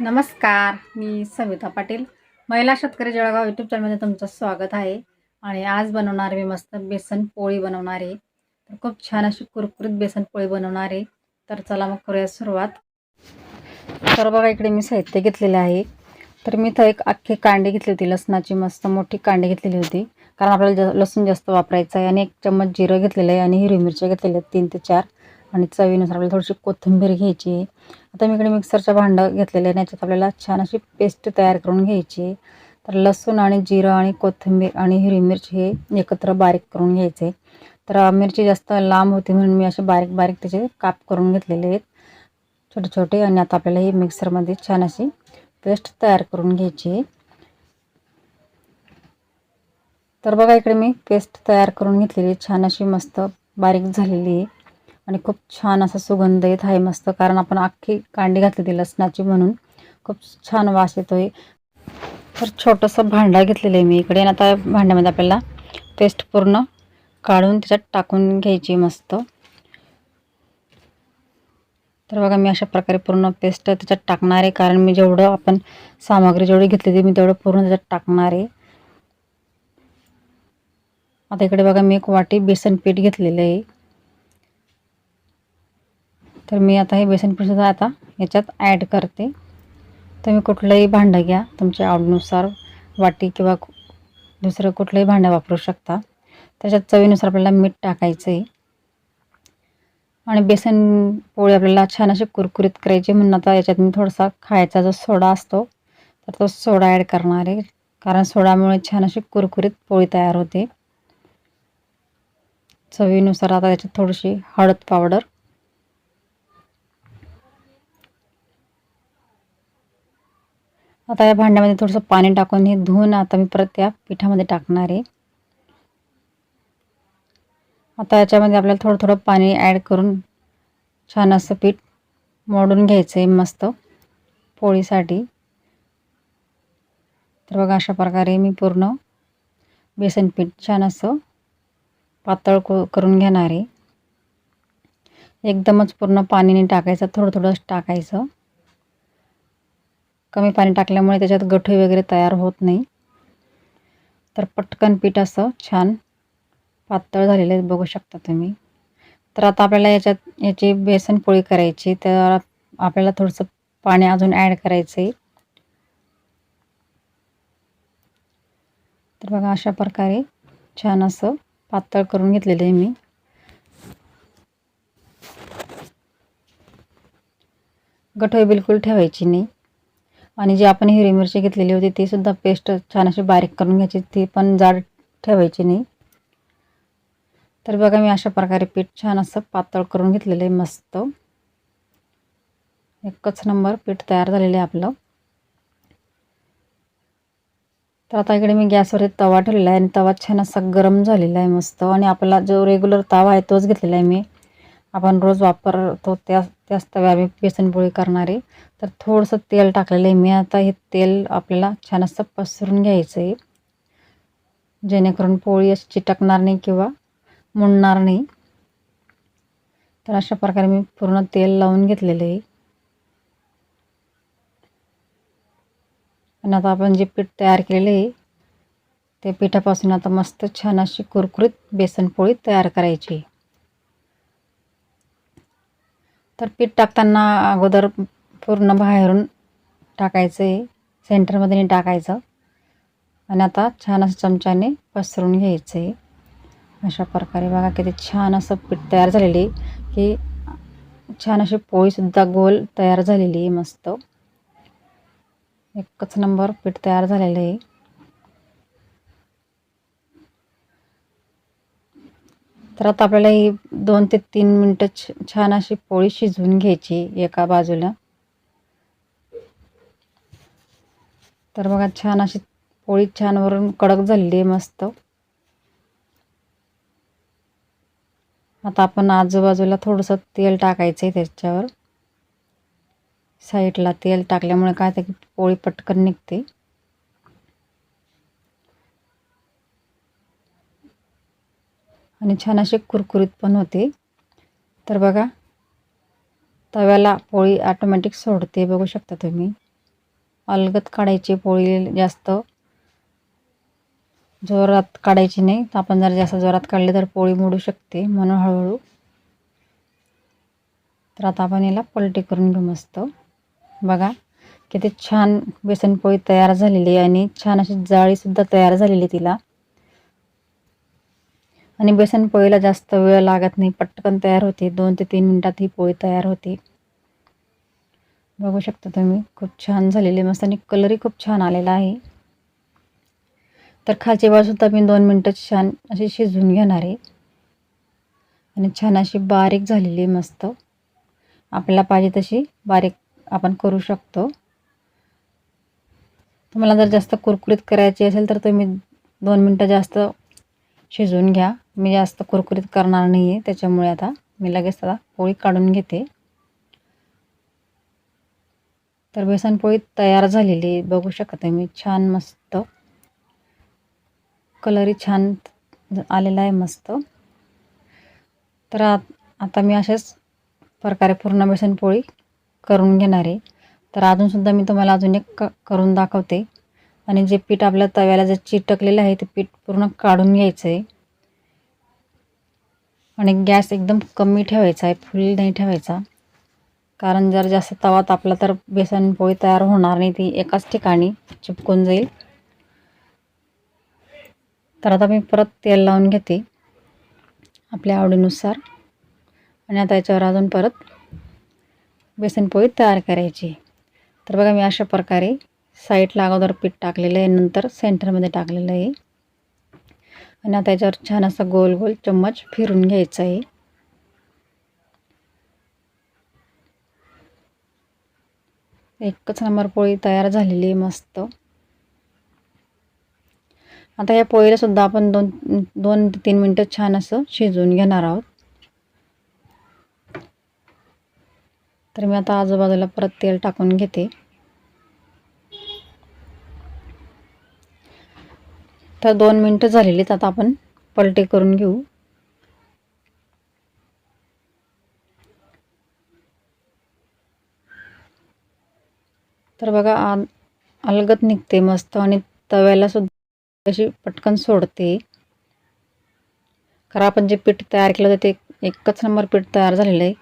नमस्कार मी सविता पाटील. महिला शेतकरी जळगाव यूट्यूब चॅनलमध्ये तुमचं स्वागत आहे. आणि आज बनवणार मी मस्त बेसन पोळी बनवणार. आहे तर खूप छान अशी कुरकुरीत बेसन पोळी बनवणार. आहे तर चला मग करूया सुरुवात. तर बघा इकडे मी साहित्य घेतलेले आहे. तर मी इथं एक अख्खी कांडी घेतली होती लसणाची मस्त मोठी कांडी घेतलेली होती. कारण आपल्याला लसूण जास्त वापरायचं आहे आणि एक चम्मच जिरं घेतलेलं आहे आणि हिरवी मिरच्या घेतलेल्या आहेत तीन ते चार. आणि चवीनुसार आपल्याला थोडीशी कोथिंबीर घ्यायची. आता मी इकडे मिक्सरचं भांडं घेतलेलं आहे आणि याच्यात आपल्याला छान अशी पेस्ट तयार करून घ्यायची. तर लसूण आणि जिरं आणि कोथिंबीर आणि हिरवी मिरची हे एकत्र बारीक करून घ्यायचे. तर मिरची जास्त लांब होती म्हणून मी असे बारीक बारीक त्याचे काप करून घेतलेले आहेत. छोटे छोटे आणि आता आपल्याला ही मिक्सरमध्ये छान अशी पेस्ट तयार करून घ्यायची. आहे तर बघा इकडे मी पेस्ट तयार करून घेतलेली छान अशी मस्त बारीक झालेली आहे. आणि खूप छान असा सुगंध येत आहे मस्त कारण आपण अख्खी कांडी घातली ती लसणाची म्हणून. खूप छान वास येतो आहे तर छोटंसं भांडा घेतलेलं आहे मी इकडे आणि आता भांड्यामध्ये आपल्याला पेस्ट पूर्ण काढून त्याच्यात टाकून घ्यायची मस्त. तर बघा मी अशा प्रकारे पूर्ण पेस्ट त्याच्यात टाकणार आहे कारण मी जेवढं आपण सामग्री जेवढी घेतली ती मी तेवढं पूर्ण त्याच्यात टाकणार आहे. आता इकडे बघा मी एक वाटी बेसन पीठ घेतलेलं आहे. तर मी आता हे बेसन पीठसुद्धा आता याच्यात ॲड करते. तुम्ही कुठलंही भांडं घ्या. तुमच्या आवडीनुसार वाटी किंवा दुसरं कुठलंही भांडं वापरू शकता. त्याच्यात चवीनुसार आपल्याला मीठ टाकायचं आहे आणि बेसन पोळी आपल्याला छान अशी कुरकुरीत करायची म्हणून आता याच्यात मी थोडासा खायचा जो सोडा असतो तर तो सोडा ॲड करणार आहे. कारण सोडामुळे छान अशी कुरकुरीत पोळी तयार होते. चवीनुसार आता याच्यात थोडीशी हळद पावडर आता या भांड्यामध्ये थोडंसं पाणी टाकून हे धुवून आता मी परत त्या पिठामध्ये टाकणार आहे. आता याच्यामध्ये आपल्याला थोडं थोडं पाणी ॲड करून छान असं पीठ मोडून घ्यायचं आहे मस्त पोळीसाठी. तर बघा अशा प्रकारे मी पूर्ण बेसन पीठ छान असं पातळ करून घेणार आहे. एकदमच पूर्ण पाणीने टाकायचं थोडं थोडंच टाकायचं. कमी पाणी टाकल्यामुळे त्याच्यात गठई वगैरे तयार होत नाही. तर पटकन पीठ असं छान पातळ झालेलं आहे बघू शकता तुम्ही. तर आता आपल्याला याच्यात याची बेसन पोळी करायची तर आपल्याला थोडंसं पाणी अजून ॲड करायचं आहे तर बघा अशा प्रकारे छान असं पातळ करून घेतलेलं आहे मी. गठोई बिलकुल ठेवायची नाही. आणि जी आपण हिरवी मिरची घेतलेली होती ती सुद्धा पेस्ट छान अशी बारीक करून घ्यायची. ती पण जाड ठेवायची नाही. तर बघा मी अशा प्रकारे पीठ छान असं पातळ करून घेतलेलं आहे मस्त. एकच नंबर पीठ तयार झालेलं आहे आपलं. तर आता इकडे मी गॅसवर तवा ठेवलेला आहे आणि तवा छान असा गरम झालेला आहे मस्त. आणि आपला जो रेग्युलर तवा आहे तोच घेतलेला आहे मी. आपण रोज वापरतो त्या जास्त तव्यावर बेसनपोळी करणारे. तर थोडंसं तेल टाकलेलं आहे. मी आता हे तेल आपल्याला छान असं पसरून घ्यायचं आहे जेणेकरून पोळी अशी चिटकणार नाही किंवा मुंडणार नाही. तर अशा प्रकारे मी पूर्ण तेल लावून घेतलेलं आहे. आणि आता आपण जे पीठ तयार केलेलं आहे ते पिठापासून आता मस्त छान अशी कुरकुरीत बेसन पोळी तयार करायची तर पीठ टाकताना अगोदर पूर्ण बाहेरून टाकायचं आहे सेंटरमध्ये टाकायचं. आणि आता छान असं चमच्याने पसरून घ्यायचं आहे अशा प्रकारे बघा किती छान असं पीठ तयार झालेली की छान अशी पोळीसुद्धा गोल तयार झालेली आहे मस्त. एकच नंबर पीठ तयार झालेलं आहे. तर आता आपल्याला ही दोन ते तीन मिनटं छान अशी पोळी शिजवून घ्यायची एका बाजूला. तर बघा छान अशी पोळी छान वरून कडक झालेली आहे मस्त. आता आपण आजूबाजूला थोडंसं तेल टाकायचं आहे त्याच्यावर. साईडला तेल टाकल्यामुळे काय ते पोळी पटकन निघते. आणि छान असे कुरकुरीत पण होते. तर बघा तव्याला पोळी ऑटोमॅटिक सोडते बघू शकता तुम्ही. अलगत काढायची पोळी जास्त जोरात काढायची नाही. तर आपण जर जास्त जोरात काढले तर पोळी मोडू शकते म्हणून हळूहळू. तर आता आपण याला पलटी करून घेऊ मस्त. बघा किती छान बेसन पोळी तयार झालेली आहे आणि छान अशी जाळीसुद्धा तयार झालेली तिला. आणि बेसन पोळीला जास्त वेळ लागत नाही. पटकन तयार होते. दोन ते तीन मिनटात ही पोळी तयार होते. बघू शकता तुम्ही खूप छान झालेली मस्त आणि कलरही खूप छान आलेला आहे. तर खालची बाजूसुद्धा मी दोन मिनटं छान अशी शिजवून घेणार आहे. आणि छान अशी बारीक झालेली मस्त. आपल्याला पाहिजे तशी बारीक आपण करू शकतो. तुम्हाला जर जास्त कुरकुरीत करायची असेल तर तुम्ही दोन मिनटं जास्त शिजवून घ्या. मी जास्त कुरकुरीत करणार नाही आहे त्याच्यामुळे आता मी लगेच आता पोळी काढून घेते. तर बेसनपोळी तयार झालेली बघू शकता तुम्ही छान मस्त. कलरही छान आलेला आहे मस्त. तर आता मी अशाच प्रकारे पूर्ण बेसनपोळी करून घेणार आहे. तर अजूनसुद्धा मी तुम्हाला अजून एक क करून दाखवते. आणि जे पीठ आपल्या तव्याला जे चिटकलेलं आहे ते पीठ पूर्ण काढून घ्यायचं आहे आणि गॅस एकदम कमी ठेवायचा आहे फुल नाही ठेवायचा. कारण जर जास्त तवा तापला तर बेसन पोळी तयार होणार नाही ती एकाच ठिकाणी चिपकून जाईल. तर आता मी परत तेल लावून घेते आपल्या आवडीनुसार. आणि आता याच्यावर अजून परत बेसन पोळी तयार करायची. तर बघा मी अशा प्रकारे साईडला अगोदर पीठ टाकलेलं आहे नंतर सेंटरमध्ये टाकलेलं आहे. आणि आता याच्यावर छान असं गोल गोल चम्मच फिरून घ्यायचं आहे. एकच नंबर पोळी तयार झालेली आहे मस्त. आता या पोळीला सुद्धा आपण दोन दोन ते तीन मिनटं छान असं शिजवून घेणार आहोत. तर मी आता आजूबाजूला परत तेल टाकून घेते. तर दोन मिनटं झालेलीत आता आपण पलटे करून घेऊ. तर बघा अलगत निघते मस्त आणि तव्याला सुद्धा अशी पटकन सोडते. कारण आपण जे पीठ तयार केलं होतं ते एकच नंबर पीठ तयार झालेलं आहे.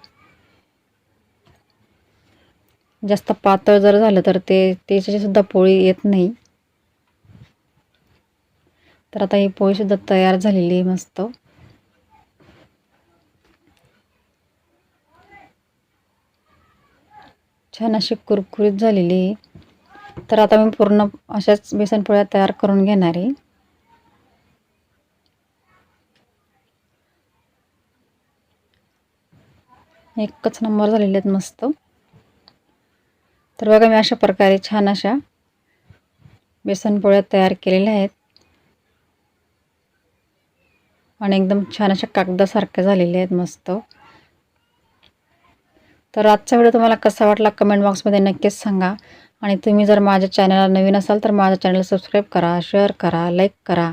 जास्त पातळ जर झालं तर ते त्याची सुद्धा पोळी येत नाही. तर आता ही पोळीसुद्धा तयार झालेली आहे मस्त. छान अशी कुरकुरीत झालेली आहे. तर आता मी पूर्ण अशाच बेसन पोळ्या तयार करून घेणार आहे. एकच नंबर झालेले आहेत मस्त. तर बघा मी अशा प्रकारे छान अशा बेसन पोळ्या तयार केलेल्या आहेत. आणि एकदम छान अशा कागदासारख्या झालेल्या आहेत मस्त. तर आजचा व्हिडिओ तुम्हाला कसा वाटला कमेंट बॉक्समध्ये नक्कीच सांगा. आणि तुम्ही जर माझ्या चॅनलला नवीन असाल तर माझ्या चॅनल सबस्क्राईब करा शेअर करा लाईक करा.